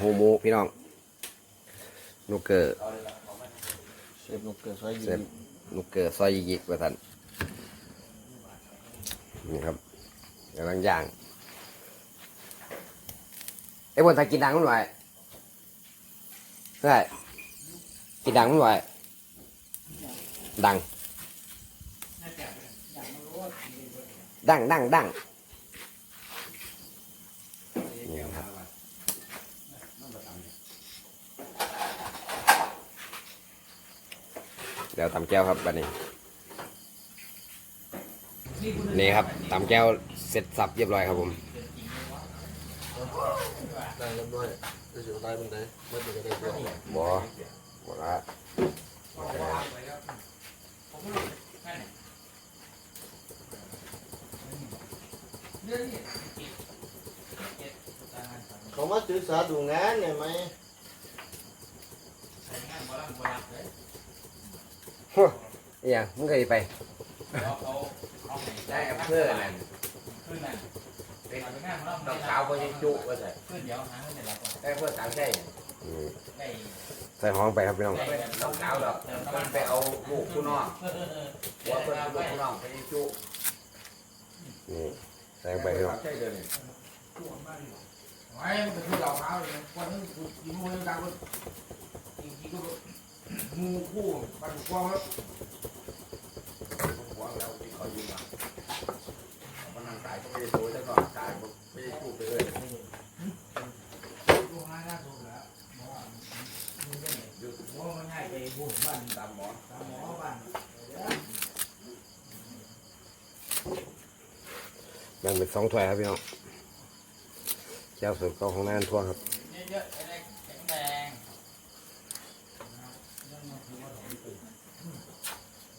หูหมูพี่น้องนุกเกอร์เชฟนุกเกิดซอยยิเสร็จงนุกเกอร์ซอยยิกๆประทันนี่ครับกำลังย่างไอ้บนถ้ากินดังมันไหวได้กินดังมันไหวดังดังดังดังนี่ครับ เดี๋ยวตำแก้วครับบัดนี้ นี่ครับตำแก้วเสร็จสับเรียบร้อยครับผมได้เรียบร้อยจะเสียตายมันไหนมันจะได้ตัวบอบอกละเขามาศึกษาดูงานเนี่ยไหม เฮ้ยอหย่างมึงเคยไปได้กับเพื่อนนั่นเป็นดอกสาวคนยังจุว่าใส่ได้เพื่อนสาวใช่อืมใส่ห้องไปครับพี่น้องดอกสาวดอกมันไปเอาลูกผู้น้องหัวเพื่อนลูกผู้น้องไปยังจุนี่ใส่ไปพี่น้องใช่เลยไอ้มันคือเราเท้าเลยวันนึงกูกินมือดังเลยจริงๆก็ มูคู่ปันกว้างแล้วหัวเราที่เขาอยู่มามันนั่งตายก็ไม่ได้โตแล้วก็ตายไม่ได้จุไปเลยดูงานน่าสุดแล้วว่ามันให้ไปบุญบ้านตามหมอตามหมอบ้านแบ่งเป็นสองถ้วยครับพี่น้องแก้วส่วนของของนานทั่วครับ เยอะๆจะได้แข็งแรง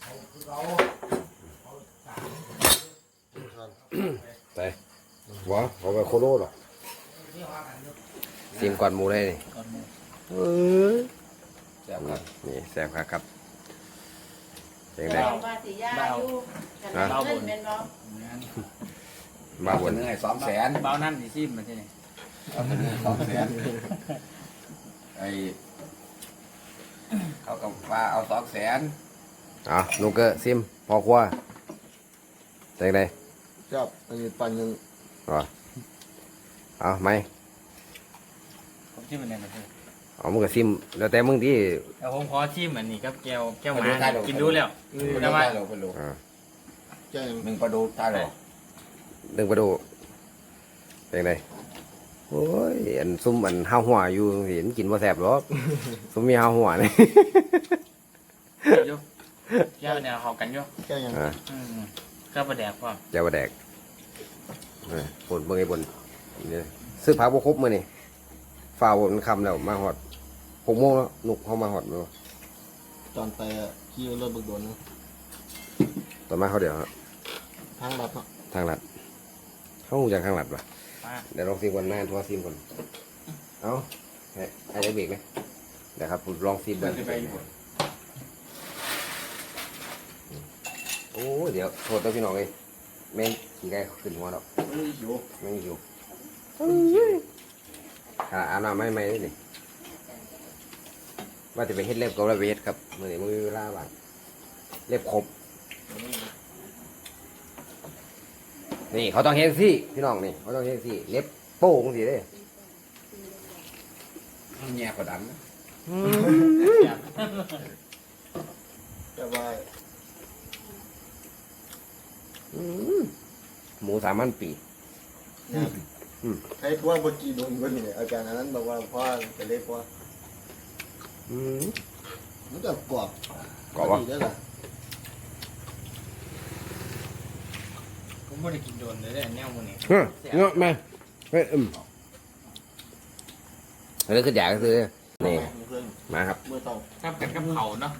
เขาคือเขา ไปบอเอาไป โคโร่หรอกที่ว่ากันเยอะซีมก่อนหมูได้นี่เอ้ยแซ่บครับนี่แซ่บครับครับเป็นไงเรามาสิยาอยู่กันเงินเป็นบ่บ้าบนเนื้อสองแสนเบานั่นสิซิมมาที่นี่เอาเนื้อสองแสนไอเขากับว่าเอาสองแสนเอานุกเกอร์ซิมพอครัวเป็นไงจับอันนี้ปันยัง เอาไหมผมชิมอันนี้มาที่เอามึงก็ซิมแล้วแต่มึงที่แต่ผมขอชิมอันนี้กับแก้วแก้วหมากินดูแล้วแต่ว่าเราไปดูแจ้งหนึ่งประดูตายหรอดึงไปดูเป็นไงโอ้ยอันซุ่มอันห้าวหัวอยู่เห็นกินว่าแสบหรอกซุ่มมีห้าวหัวนี่อยู่แก้วเนี่ยเขากันอยู่แจ้งยังอ่าอืมข้าวปลาแดกพ่อเจ้าบะแดกเออปนเบิ่งไอ้บน นี่ซื้อผักบ่ครบมื้อนี่ฟ้าวมันคำแล้วมาฮอดหกโมงแล้วหนุกเข้ามาฮอดมื้อตอนไปอะขี่รถบึกโดนนะตอนมาเขาเดี๋ยวครับทางลัดเนาะทางลัดเขาหูจากทางลัดป่ะมาเดี๋ยวลองซิมก่อนหน้าทัวซิมก่อนเอาให้ให้ได้เบรกเลยเดี๋ยวครับผมลองซิมเดิเบิ่นงไปอยู่โอ้ยเดี๋ยวโทษตัวพี่น้องเอ้ยแม่งขี้ไก่ขึ้นหัวดอกไม่ได้หิวแม่งหิว ขาอาบน้ำไม่ไม่เลยนี่ว่าจะไปเฮ็ดเล็บก็แล้วไปเฮ็ดครับมื่อนี้มือเวลาบ้างเล็บครบนี่เขาต้องเฮ็ดสิพี่น้องนี่เขาต้องเฮ็ดสิเล็บโป้งสิเด้แง่กว่าดันแต่ว่าอืมหมูสามพันปีเนี่ยอืม ให้ทั่วบนกีโดนบนนี่อาการอันนั้นบอกว่าพ่อจะเล็กว่าอืมมันจะกรอบกรอบวะดีได้ล่ะผมไม่ได้กินโดนเลยเนี่ยแนวมันนี่เฮ้ยเงาะมาเฮ้ยอืมแล้วคืออยากก็คือนี่เพื่อนมาครับเมื่อเต่าครับกันกับเขาเนาะ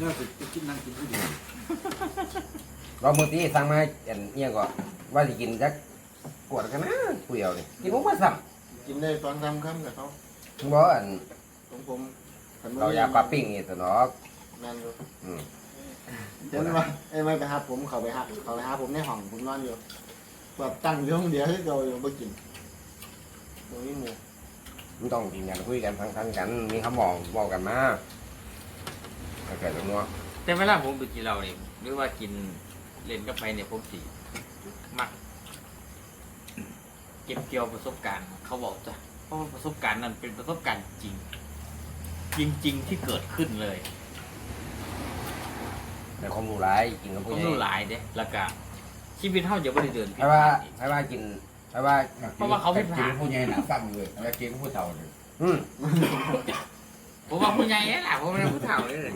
น่าจะกินนั่งกินผู้เดียวเราเมื่อกี้สั่งมาอันเอียงก่อนว่าจะกินจัก ขวดกันนะผู้เดียวนี่กินมุกมาสั่งกินได้ตอนทำค่ำกับเขามึงบอกว่าอันของผมขันมืเราอยากปลาปิ้งนี่ตัวเนาะนั่นอยู่อืมเห็นว่าไอ้ไม่ไปหาผมเขาไปหาเขาไปหาผมในห้องผมนอนอยู่แบบตั้งอยู่ห้องเดียวให้เราอยู่ไม่กินตรงนี้หมูมันต้องกินกันคุยกันทั้งทั้งกันมีคำบอกบอกกันมาโอเคตรงนู้นแต่เวลาผมไปกินเหล้าเนี่ยหรือว่ากินเล่นกับไปเนี่ยผมสิมัก เก็บเกี่ยวประสบการณ์ เขาบอกจ้ะเพราะว่าประสบการณ์นั้นเป็นประสบการณ์จริง จริง ๆ ที่เกิดขึ้นเลยในความรู้ร้ายกินกับผผู้มใหญ่รู้หลายเด้แล้วก็ชีวิตเท่าจะไม่ได้เดินผิดให้ว่าพลาดอีกให้ว่ากินให้ว่าเพราะว่าเขาผิดพลาดผู้ใหญ่หนาฟังเลยแล้วกินผู้เฒ่าเลยอืมผมว่าผู้ใหญ่นี่แหละผมไม่ได้ผู้เฒ่าเลย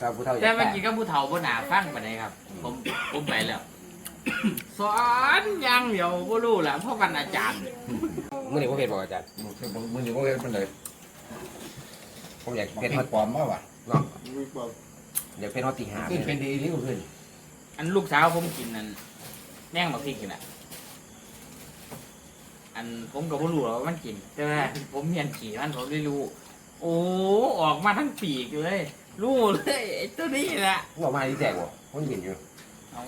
ถ้าผู้เฒ่าอยาแต่กเมื่อได้กี้ก็ผู้เฒ่าบ่หนาฟังไปไหนใดครับ ผมผมไปแล้ว สอนอยังเดียวก็รู้แหละเพราะกันอาจารย์มื่อนี้ผมเห็นบอกอาจารย์มึงอยู่พวกนี้มันเลยผมอยากเป็เป็นนฮอตปลอมมากว่ะเนาะมีบอกอยากเป็นฮอตตีหาขึ้นเป็นดีนี่ก็ขึ้นอันลูกสาวผมกินนั่นแน่งมาพริกกินอะ อันผมก็บ่รู้หรอกว่ามันกินแต่ว่าผมเมียนขี่มันผมได้รู้ โอ้ออกมาทั้งปีกเลย รู้เลยไอ้ตัวนี้แหละบอกมาที่แจกบ่ผมเห็นอยู่ เอ้า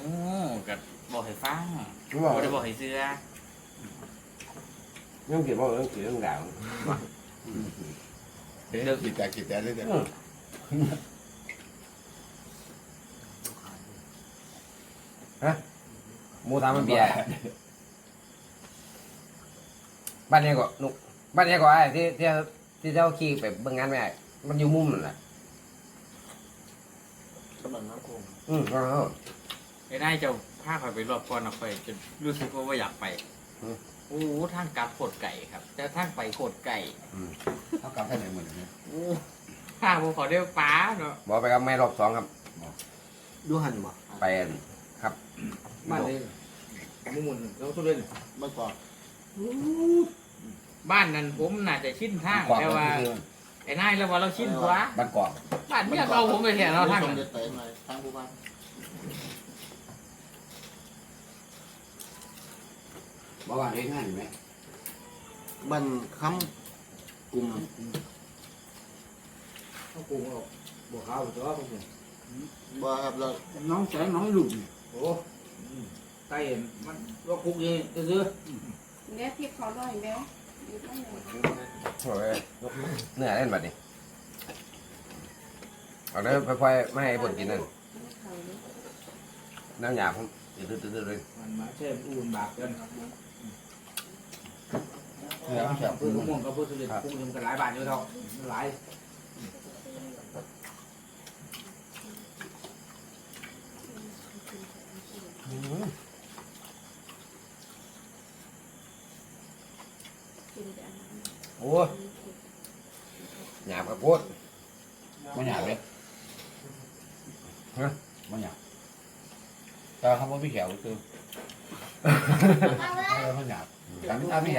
ก็บ อกให้ฟังผมบอกบ่ได้บอกให้เสื้อเรื่องเกี่ยวกับเรื่องเกี่ยวกับเรื่องดาวเดี๋ยวกินแต่กินแต่เลยเดี๋ยวหมูทำมันเบียร์บ้านเนี้ก็นุกบ้านเนี้ก็ไอ้ที่ที่ที่เจ้าขี่ไปเบิ่งงานไม่ไอ้มันอยู่มุมนั่นแหละกำลังน้ำโคงอืมเอาเอาไอ้นายเจ้าพาข่อยไปรอบก่อนเอาไปจนรู้สึกว่าบ่อยากไปโอ้โหทางกลับโคตรไก่ครับ แต่ทางไปโคตรไก่เขากลับได้ไหนหมดเลยโอ้ข้าผมขอเรียกป้าเนาะบอกไปกับแม่รอบสองครับ ดูหันบ่ไปอันครับบ้านนี้มุ่งมุ่นเราทุเรียนไม่บอกบ้านนั้นผมน่าจะชินทางกวาดแต่ว่าไอ้นายแล้วว่าเราชินกว่าบ้านกวาดบ้านเมียเราผมไปเห็นเราทางส่นั้นเด็ดเตะหน่อยทางผู้บ้าน บ้านเลี้ยงง่ายไหมบ้านคำกลุ่มเขาปลูกออกบัวขาวตัวเขาปลูกบ่ครับเราน้องแสงน้องหลุมโอ้ไตมันว่าคุกเองซื้อเนี่ยพี่เขาหน่อยแม่อยู่ตรงไหนโอ้ยเนื้อเล่นแบบนี้เอาเด้อค่อยๆไม่ให้บนกินนั่นเขาเลยน้ำหยาผมตื้อๆๆเลยมันมาเช่อุ่นบากกัน เดี๋ยวแสบพื้นม่วงกับพื้นทุเรียนปลูกกันหลายบาทอยู่เท่าหลายโอ้หยาบกระโพดไมันหยาบเลยฮะไมันหยาบต่เขาไม่แขวคือ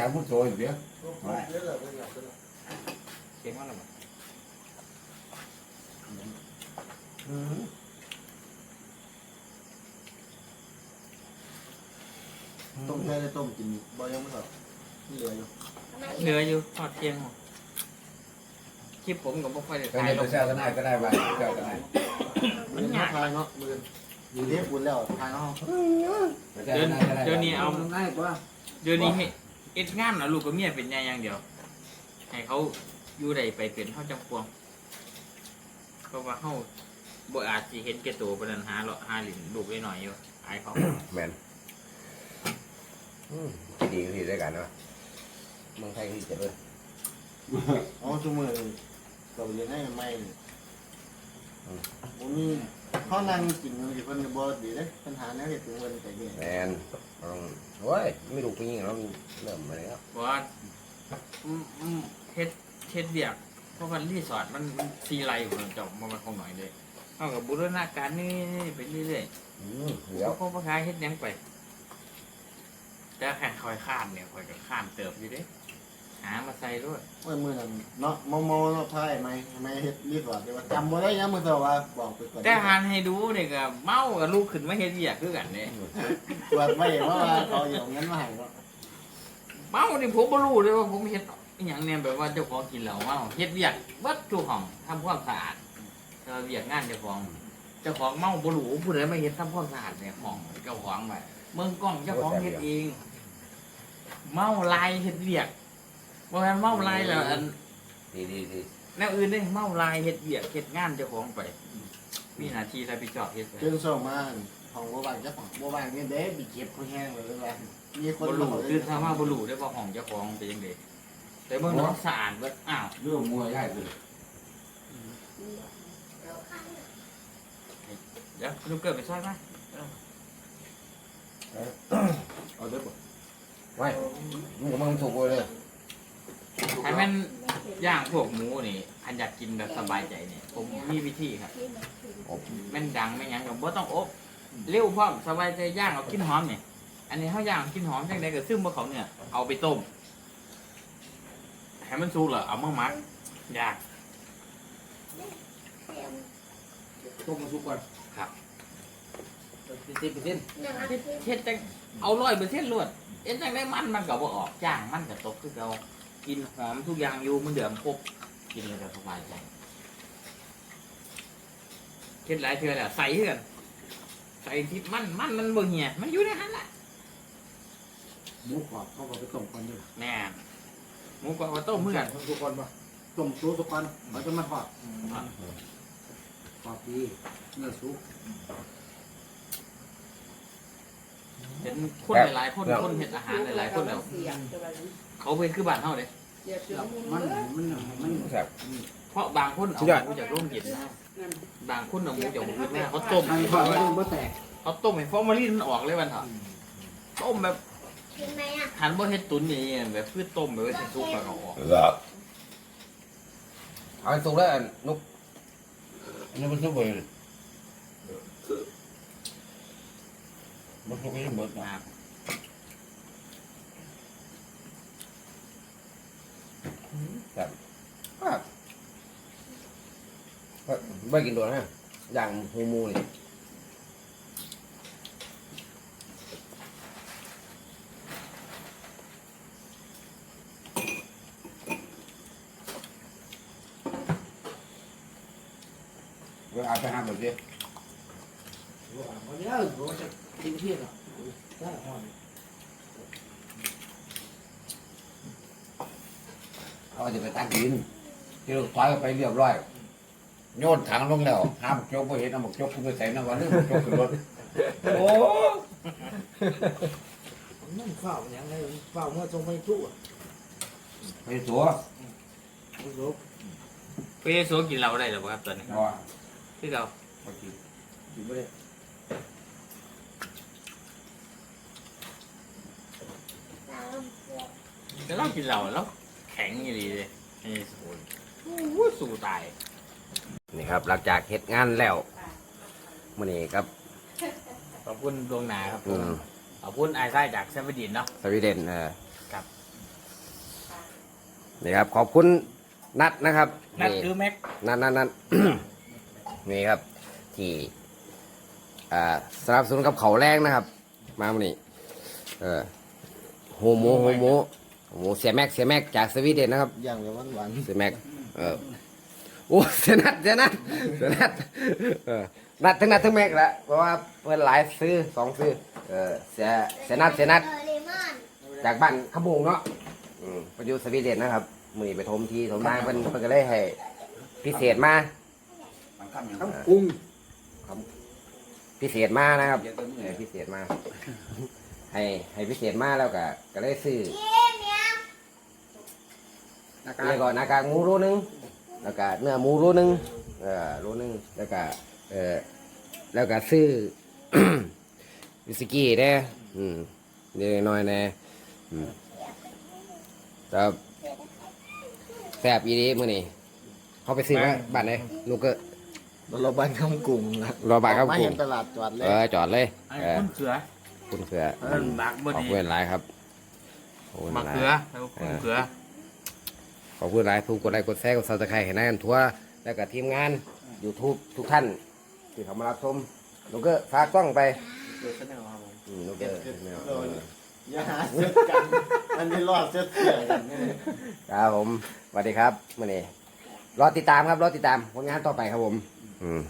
ยาบมุดโซ่อยู่เดียวเก่งมากเลยต้มแค่ได้ต้มกินบ่ยังไม่ครับเหลืออยู่เหลืออยู่ทอดเที่ยงคลิปผมก็ไม่ค่อยได้ก็ถ่าได้ยลไปงแซวก็ได้ก็ได้ไปแซวก็ได้มือทายเนาะมืออยู่เรียบบุญแล้วทายเนาะเดี๋ยวเดี๋ยวนี้เอาง่ายกว่าเดี๋ยวนี้เฮ็ด เอ็ดงานนะลูกกับเมียเป็นอย่างเดียว ให้เขาอยู่ได้ไปเป็นเขาจังพวงเพราะว่าเขาบ่อาจสิเห็นแก่ตัวปานนั้นหาเลาะหาหลินลูกไว้หน่อยอยู่อายเขาแมนอืมที่ดีก็ที่ด้วยกันเนาะเมืองไทยที่เจะเลยอ๋อชั่วโมงเราเรียนให้ไม่ผม มีข้อนั่งกินอยู่เพิ่นก็บ่ดีเด้ปัญหาแนวเฮ็ดถึงเพิ่นแต่เฮ็ดแมนต้องโอ้ยไม่ถูกผู้หญิงแล้วมันเริ่มมาแล้วบอกว่าอืมอืมเฮ็ดเฮ็ดเบียกเพราะมันรีสอร์ทมันมันซีไรของมันเจบมันมันคงหน่อยเลยเอากับบูรณาการนี่ไปเรื่อยอืมเหๆลือเขาก็มาขายเฮ็ดหยังไป แต่แค่คอยข้ามเนี่ยคอยก็ข้ามเติบอยู่เด้ หามาใส่ด้วยเมื่อมื้อนั้นเนาะโมโมเนาะทายไม่ไม่เฮ็ดรีสอร์ทว่าจำบ่ได้ยังมื้อเช้าว่าบอกไปก่อนแต่หานให้ดูเนี่ยก็เมากับลูกขึ้นมาเฮ็ดเบียกคือกันเนี่ยตรวจไว้ว่าเขาอยู่เงินมาให้เนาะเมานี่ผมบ่รู้เลยว่าผมเฮ็ดอหย่างเนี่ยแบบว่าเจ้าของกินเหล้าเมาเฮ็ดเบียกเบิดทุกห้องทำความสะอาดเออเบียกงานเจ้าของเจ้าของเมาบ่รู้ผู้ใดมาเฮ็ดทำความสะอาดในห้องเจ้าของไปเมืองกล้องเจ้าของเฮ็ดเอง เมาลายเฮ็ดเวียก บ่แม่นเมาลายแล้วอันดีดีดีแนวอื่นเด้เมาลายเฮ็ดเวียกเฮ็ดงานเจ้าของไป มีหน้าที่รับผิดชอบเฮ็ดไป เรื่องส่งมาของบัวบานเจ้าของบัวบานเนี่ยเด้ไปเก็บเขาแห้งเลยเลยมีคนบ่รู้คือถ้ามาบ่รู้ได้ว่าห้องเจ้าของเป็นจังไดแต่เบิ่งน้องสะอาดเบิดอ้าวเรื่องมวยได้เลยเดี๋ยวลูกเกิดไปซอยมาเอาเด้อบ่ไว้มึงกับมึงถูกเลย ให้มันย่างพวกหมูนี่ อันอยากกินแบบสบายใจนี่ผมมีวิธีครับแม่นดังไม่นหยังก็บ่ต้องอบเร็วพร้อมสบายใจย่างเอากินหอมนี่อันนี้เฮาย่างกินหอมจังได๋ก็ซึมบ่เขาเนี่ยเอาไปต้มให้มันสุกแล้วเอามาหมักยากต้มมาสุกก่อนปิดปิดปิดเฮ็ดจังเอา100%รวดเอ็นจังได้มันมันก็บ่ออกย่างมันก็ตกคือเก่า กินหอมทุกอย่างอยู่เหมือนเดิมครบกินแล้วก็สบายใจเฮ็ดหลายเทื่อแล้วใส่คือกันใส่ที่มันมันมันบ่เหี่ยมันอยู่ในหันล่ะหมูกรอบเขาก็ไปต้มก่อนอยู่แม่นหมูกรอบก็ต้มเหมือนกันต้มสุกก่อนป่ะต้มสุกสุกก่อนมันจะมาทอดทอดดีเนื้อสุกเห็นคนหลายๆคนคนเห็ดอาหารหลายๆคนแล้ว เสียบจะว่าเขาเป็นคือบ้านเฮาเด้เสียบจะมุนมันเลยมันมันแซ่บเพราะบางคนเอาสุดยอด หมูจากโรงเย็นนะนั่นบางคนเอาหมูจากโรงเย็นมาเขาต้มไอ้ทอดมันบ่แตกเขาต้มให้ฟอร์มาลินมันออกเลยวันเถอะต้มแบบหันบ่เฮ็ดตุ๋นนี่แบบคือต้มแบบว่าสิสุกแล้วก็ออกเอาให้ถูกแล้วนุกอันนี้มันสุกไปเลยมันสุกยังหมดนะ นะครับ ไม่กินตัวนะอย่างหูมูนี่เวลาไปหาแบบนี้วันนี้เราจะกินเที่ยงอะได้หอม เขาจะไปตั้งกิน ที่เราถอยไปเรียบร้อยโยนถังลงแล้วห้ามจกไปเห็นน้ำหมกจกคุณไปใส่น้ำวันนึงจกขึ้นรถโอ้นั่นข้าวยังไงข้าวเมื่อทรงไม่จุ่ไปตัวไม่สุกเปโซกินเหล้าได้หรอครับตอนนี้ว่าคือเรากินไม่ได้แต่เรากินเหล้าแล้วแข็งอยู่ดีเลยไอ้โซนโอ้ยสู้ตาย นี่ครับ หลังจากเฮ็ดงานแล้วมื้อนี้ครับ ขอบคุณดวงหนาครับผอืมมขอบคุณไอ้ไส้จากเซเว่นดินเนาะ สวีเดนเออครับ นี่ครับ ขอบคุณนัดนะครับนัดคือแม็ก นัดนัดนัด นี่ครับ ที่อ่าสนับสนุนกับเขาวแรงนะครับ มาวันนี้เออโฮโมโฮโมโฮโมเสียแม็กเสียแม็กจากสวีเดนนะครับ อย่างแบบหวานเสียแม็ก เออโอ้เสียนัดเสียนัดเสียนัดเออนัดทั้งนัดทั้งแม็กละเพราะว่าเพิ่นหลายซื้อสองซื้อเออเสียเสียนัดเสียนัดจากบ้านขบุงเนาะอืมไปอยู่สวีเดนนะครับ มือนี้ไปทมทีทมนางเพิ่นเพิ่นก็เลยให้พิเศษมามันข้ามอย่างข้ามกุ้งพิเศษมานะครับเออพิเศษมา ให้ให้พิเศษมาแล้วก็ก็เลยซื้อ นะคเรียกรับก่อนหน้ากากหมูรูหนึงแล้วก็เนื้อหมูรูหนึงเออรูหนึงแล้วก็เออแล้วก็ซื้อ วิสกี้เด้ออืมเล็กน้อยแน่อืมแต่แซ่บอีดีมื้อนี้เขาไปซื้อมาบ้านไหนลูกก็เราบ้านคำกุ้งนะรอบ่ายครับมากูเห็นตลาดจอดเลเอยอจอดเลยไอ้เออคุณเขือคุณเขือเออบักบ่ขอบดีคุณหลายครับขอบคุณหบักลาย เขือแล้วคุณเขือ ขอบคุณหลายทุกกดไลค์กดแชร์กดซับสไครต์ให้นายกันทั่วแล้วก็ทีมงาน YouTube ทุกท่านที่เขามารับชมลูกก็ฝากกล้องไปเดี๋ยวฉันเอาครับผมอืมลูกก็แนวอย่าหาเสื้อกันอันนี้รอดเสื้อเสือกันเนี่ยครับผมสวัสดีครับมื่อนี้รอติดตามครับรอติดตามผลงานต่อไปครับผม อืม